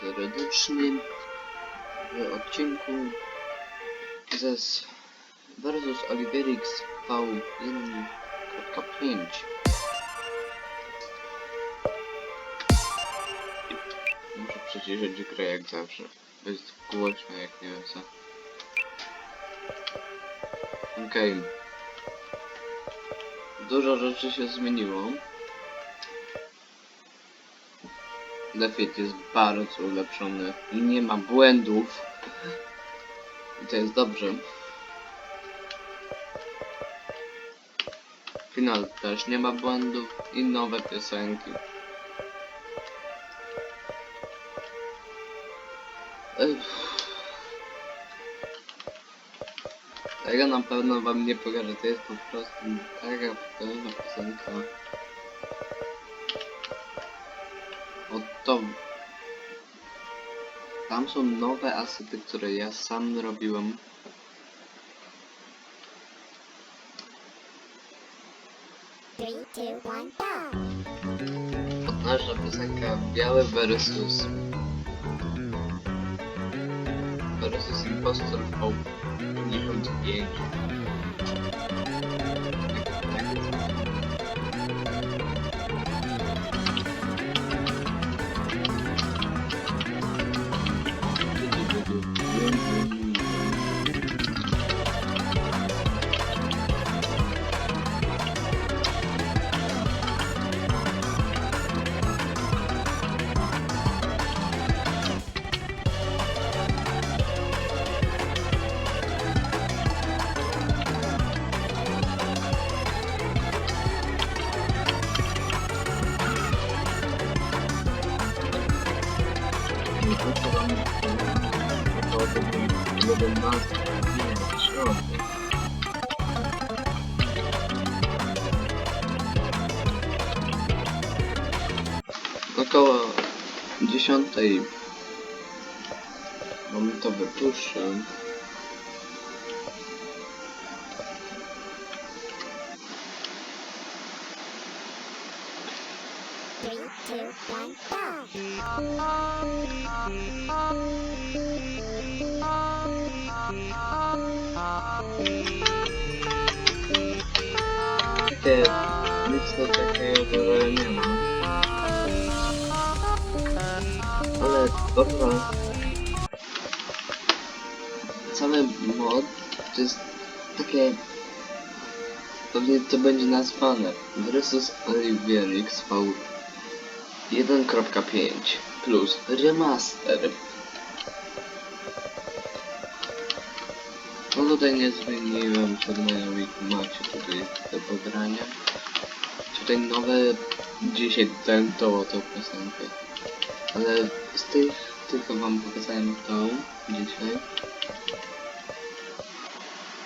serdecznie w odcinku ze versus Oliverix V1.5 Muszę przyciszyć grę jak zawsze. Jest głośno jak nie wiem co. Okej. Dużo rzeczy się zmieniło. Defeat jest bardzo ulepszony i nie ma błędów. I to jest dobrze. Final też nie ma błędów i nowe piosenki. Ech. Tego na pewno wam nie pokażę, to jest po prostu taka potężna piosenka. Oto. Tam są nowe asety, które ja sam robiłem. Potężna piosenka Biały versus versus Impostor v 55 Około 10 Mamy to wypuszczę. Three, two, one, go! Takie nic do takiego nie ma. Ale dobra. Cały mod to jest takie pewnie to będzie nazwane Versus Oliverix V 1.5 plus remaster. No tutaj nie zmieniłem przed moją macie tutaj te pobrania. Tutaj nowe dzisiaj ten to tą piosenkę. Ale z tych tylko wam pokazałem tą dzisiaj.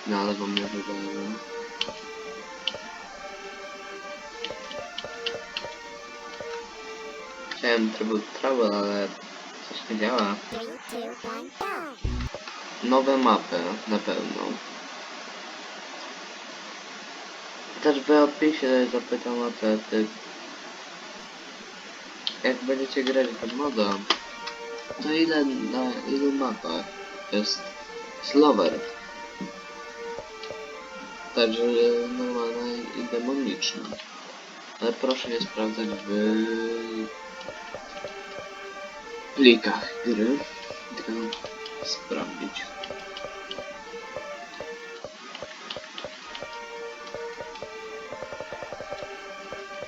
No ale wam nie wybrałem. Chciałem Trouble Trouble, ale coś nie działa. Three, two, one, go! Nowe mapy na pewno. Też w opisie zapytam o te, te jak będziecie grać w moda, to ile na ilu mapach jest Slower? Także normalna i demoniczna. Ale proszę nie sprawdzać w plikach gry, tylko sprawdzić.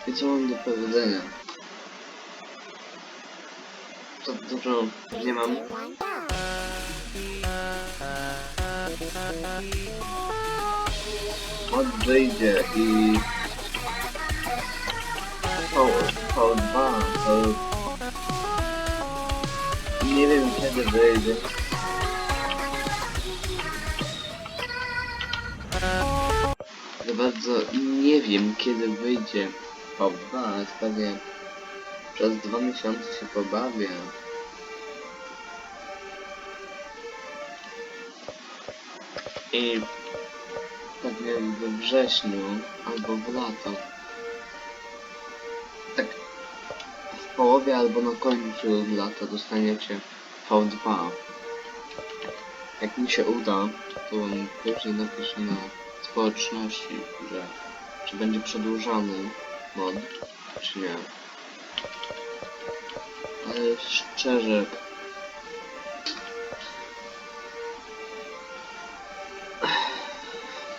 I co mam do powiedzenia? To dużo nie mam. Wyjdzie i... V2 to... Nie wiem kiedy wyjdzie. Za bardzo nie wiem kiedy wyjdzie V2, ale pewnie przez dwa miesiące się pobawię. I pewnie we wrześniu albo w lato. Tak w połowie albo na końcu lata dostaniecie V2. Jak mi się uda, to później napiszę na społeczności, że czy będzie przedłużany mod, czy nie. Ale szczerze...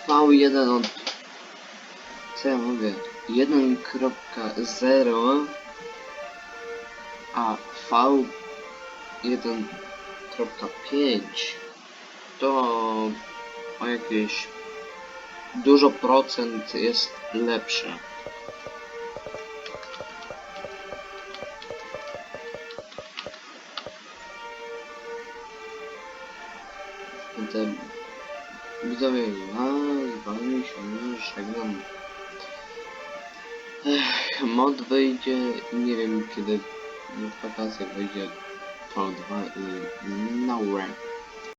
V1 od... Co ja mówię? 1.0 a V1.5 to o jakieś dużo procent jest lepsze. Zatem widzowie, ja z wami się żegnam. Ech, mod wyjdzie, nie wiem kiedy w wakacje wyjdzie V2 i no.